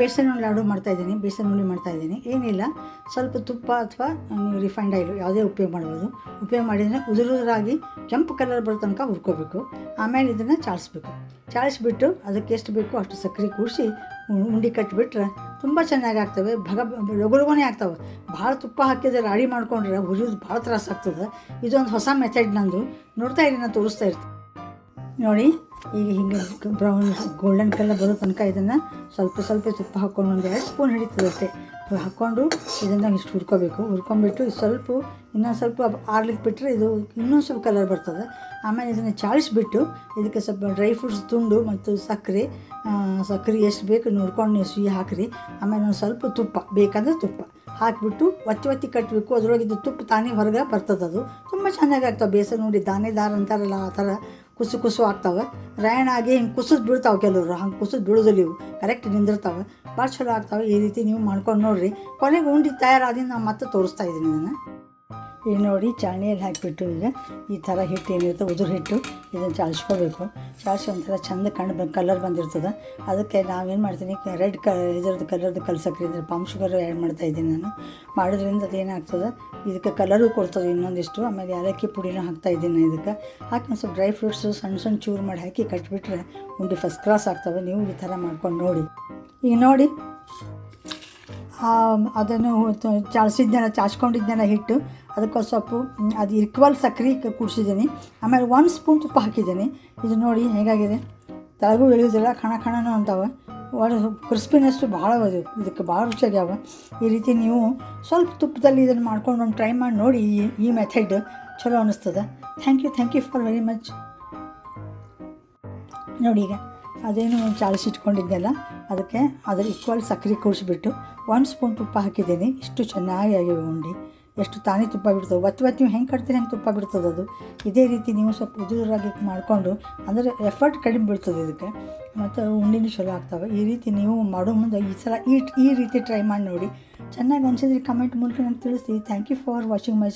ಬೇಸನ್ ಲಾಡು ಮಾಡ್ತಾಯಿದ್ದೀನಿ ಬೇಸನ್ ಉಂಡೆ ಮಾಡ್ತಾಯಿದ್ದೀನಿ ಏನಿಲ್ಲ, ಸ್ವಲ್ಪ ತುಪ್ಪ ಅಥವಾ ರಿಫೈಂಡ್ ಆಯಿಲು ಯಾವುದೇ ಉಪಯೋಗ ಮಾಡ್ಬೋದು. ಉಪಯೋಗ ಮಾಡಿದರೆ ಉದುರುದ್ರಾಗಿ ಕೆಂಪು ಕಲರ್ ಬರೋ ತನಕ ಹುರ್ಕೋಬೇಕು. ಆಮೇಲೆ ಇದನ್ನು ಚಾಳಿಸ್ಬೇಕು. ಚಾಳಿಸ್ಬಿಟ್ಟು ಅದಕ್ಕೆ ಎಷ್ಟು ಬೇಕೋ ಅಷ್ಟು ಸಕ್ಕರೆ ಕೂಡಿಸಿ ಉಂಡೆ ಕಟ್ಟಿಬಿಟ್ರೆ ತುಂಬ ಚೆನ್ನಾಗಿ ಆಗ್ತವೆ. ಭಗ ಲಘು ಲಘುನೇ ಆಗ್ತವೆ. ಭಾಳ ತುಪ್ಪ ಹಾಕಿದ್ರೆ ರಾಡಿ ಮಾಡ್ಕೊಂಡ್ರೆ ಹುರಿಯೋದು ಭಾಳ ತ್ರಾಸ ಆಗ್ತದೆ. ಇದೊಂದು ಹೊಸ ಮೆಥಡ್ ನಂದು. ನೋಡ್ತಾ ಇರಿ, ನಾನು ತೋರಿಸ್ತಾ ಇರ್ತೀನಿ. ನೋಡಿ, ಈಗ ಹಿಂಗೆ ಬ್ರೌನ್ ಗೋಲ್ಡನ್ ಕಲರ್ ಬರೋ ತನಕ ಇದನ್ನು ಸ್ವಲ್ಪ ಸ್ವಲ್ಪ ತುಪ್ಪ ಹಾಕ್ಕೊಂಡು ಒಂದು ಎರಡು ಸ್ಪೂನ್ ಹಿಡಿತದೆ ಅಷ್ಟೇ ಹಾಕ್ಕೊಂಡು ಇದನ್ನು ಇಷ್ಟು ಹುರ್ಕೋಬೇಕು. ಹುರ್ಕೊಂಬಿಟ್ಟು ಸ್ವಲ್ಪ ಇನ್ನೊಂದು ಸ್ವಲ್ಪ ಆರ್ಲಿಕ್ಕೆ ಬಿಟ್ಟರೆ ಇದು ಇನ್ನೊಂದು ಸ್ವಲ್ಪ ಕಲರ್ ಬರ್ತದೆ. ಆಮೇಲೆ ಇದನ್ನು ಚಾಳಿಸ್ಬಿಟ್ಟು ಇದಕ್ಕೆ ಸ್ವಲ್ಪ ಡ್ರೈ ಫ್ರೂಟ್ಸ್ ತುಂಡು ಮತ್ತು ಸಕ್ಕರೆ ಸಕ್ಕರೆ ಎಷ್ಟು ಬೇಕು ನೋಡ್ಕೊಂಡು ನೀವು ಸಿಹಿ ಹಾಕಿರಿ. ಆಮೇಲೆ ಒಂದು ಸ್ವಲ್ಪ ತುಪ್ಪ, ಬೇಕಂದ್ರೆ ತುಪ್ಪ ಹಾಕಿಬಿಟ್ಟು ಒತ್ತಿ ಒತ್ತಿ ಕಟ್ಟಬೇಕು ಅದರೊಳಗಿದ್ದು ತುಪ್ಪ ತಾನೇ ಹೊರಗೆ ಬರ್ತದದು ತುಂಬ ಚೆನ್ನಾಗಿ ಆಗ್ತವೆ ಬೇಸನ್ ನೋಡಿ, ದಾನೆದಾರ ಅಂತಾರಲ್ಲ ಆ ಥರ. ಕುಸು ಕುಸು ಆಗ್ತಾವೆ. ರಾಯಣ ಆಗಿ ಹಿಂಗೆ ಕುಸಿದು ಬೀಳ್ತಾವೆ ಕೆಲವರು. ಹಂಗೆ ಕುಸಿದು ಬೀಳೋದಿಲ್ಲ ಇವು ಕರೆಕ್ಟ್ ನಿಂದಿರ್ತಾವೆ. ಭಾಳ ಚಲೋ ಆಗ್ತಾವೆ. ಈ ರೀತಿ ನೀವು ಮಾಡ್ಕೊಂಡು ನೋಡಿರಿ. ಕೊನೆಗೆ ಉಂಡಿ ತಯಾರಾದಿಂದ ನಾನು ಮತ್ತೆ ತೋರಿಸ್ತಾ ಇದ್ದೀನಿ ಇದನ್ನು. ಈಗ ನೋಡಿ ಚಾಣಿಯಲ್ಲಿ ಹಾಕಿಬಿಟ್ಟು ಈಗ ಈ ಥರ ಹಿಟ್ಟು ಏನಿರುತ್ತೆ ಉದುರು ಹಿಟ್ಟು ಇದನ್ನು ಚಾಳಿಸ್ಕೋಬೇಕು. ಚಾಳಿಸಿ ಒಂಥರ ಚಂದ ಕಣ್ಣು ಕಲರ್ ಬಂದಿರ್ತದೆ. ಅದಕ್ಕೆ ನಾವೇನು ಮಾಡ್ತೀನಿ ರೆಡ್ ಕ ಇದ್ರದ್ದು ಕಲರ್ದು ಕಲ್ಸಕ್ರಿ ಇದ್ರೆ ಪಾಮ್ ಶುಗರ್ ಆ್ಯಡ್ ಮಾಡ್ತಾ ಇದ್ದೀನಿ ನಾನು. ಮಾಡೋದ್ರಿಂದ ಅದೇನಾಗ್ತದೆ ಇದಕ್ಕೆ ಕಲರು ಕೊಡ್ತದೆ ಇನ್ನೊಂದಿಷ್ಟು. ಆಮೇಲೆ ಏಲಕ್ಕಿ ಪುಡಿನೂ ಹಾಕ್ತಾ ಇದ್ದೀನಿ ಇದಕ್ಕೆ. ಹಾಕಿ ಒಂದು ಸ್ವಲ್ಪ ಡ್ರೈ ಫ್ರೂಟ್ಸು ಸಣ್ಣ ಸಣ್ಣ ಚೂರು ಮಾಡಿ ಹಾಕಿ ಕಟ್ಬಿಟ್ರೆ ಉಂಡೆ ಫಸ್ಟ್ ಕ್ಲಾಸ್ ಆಗ್ತವೆ. ನೀವು ಈ ಥರ ಮಾಡ್ಕೊಂಡು ನೋಡಿ. ಈಗ ನೋಡಿ ಅದನ್ನು ತ- ಚಾಚ್ಕೊಂಡಿದ್ದೆಲ್ಲ ಹಿಟ್ಟು. ಅದಕ್ಕೆ ಸೊಪ್ಪು ಅದು ಇಕ್ವಲ್ ಸಕ್ಕರೆ ಕುಡಿಸಿದ್ದೀನಿ. ಆಮೇಲೆ ಒಂದು ಸ್ಪೂನ್ ತುಪ್ಪ ಹಾಕಿದ್ದೀನಿ. ಇದು ನೋಡಿ ಹೇಗಾಗಿದೆ. ತಳಗೂ ಇಳಿಯೋದಿಲ್ಲ ಖಣ ಖಣನೂ ಅಂತಾವೆ. ಒಳ್ಳೆ ಕ್ರಿಸ್ಪಿನೆಸ್ಸು ಭಾಳ ಅದು. ಇದಕ್ಕೆ ಭಾಳ ರುಚಿಯಾಗ್ಯಾವ ಈ ರೀತಿ ನೀವು ಸ್ವಲ್ಪ ತುಪ್ಪದಲ್ಲಿ ಇದನ್ನು ಮಾಡ್ಕೊಂಡು ಒಂದು ಟ್ರೈ ಮಾಡಿ ನೋಡಿ ಈ ಈ ಮೆಥಡ್ ಚಲೋ ಅನ್ನಿಸ್ತದೆ thank you thank you for very much. ನೋಡಿ ಈಗ. ಅದೇನು ಚಾಳಿಸಿಟ್ಕೊಂಡಿದ್ದೆಲ್ಲ ಅದಕ್ಕೆ ಅದ್ರ ಈಕ್ವಲ್ ಸಕ್ಕರೆ ಕೂಡಿಸ್ಬಿಟ್ಟು ಒಂದು ಸ್ಪೂನ್ ತುಪ್ಪ ಹಾಕಿದ್ದೀನಿ. ಇಷ್ಟು ಚೆನ್ನಾಗಿ ಆಗಿವೆ ಉಂಡೆ. ಎಷ್ಟು ತಾನೇ ತುಪ್ಪ ಬಿಡ್ತದೆ, ಒತ್ತು ಒತ್ತಿ ಹೆಂಗೆ ಕಟ್ತೀರಿ, ಹೆಂಗೆ ತುಪ್ಪ ಬಿಡ್ತದೆ ಅದು. ಇದೇ ರೀತಿ ನೀವು ಸ್ವಲ್ಪ ಉದುರಾಗಿ ಮಾಡಿಕೊಂಡು, ಅಂದರೆ ಎಫರ್ಟ್ ಕಡಿಮೆ ಬೀಳ್ತದೆ ಇದಕ್ಕೆ. ಮತ್ತು ಉಂಡಿನೂ ಚಲೋ ಆಗ್ತವೆ. ಈ ರೀತಿ ನೀವು ಮಾಡೋ ಮುಂದೆ ಈ ಸಲ ಈ ಈ ರೀತಿ ಟ್ರೈ ಮಾಡಿ ನೋಡಿ. ಚೆನ್ನಾಗಿ ಅನಿಸಿದ್ರೆ ಕಮೆಂಟ್ ಮೂಲಕ ನಂಗೆ ತಿಳಿಸಿ. Thank you for watching my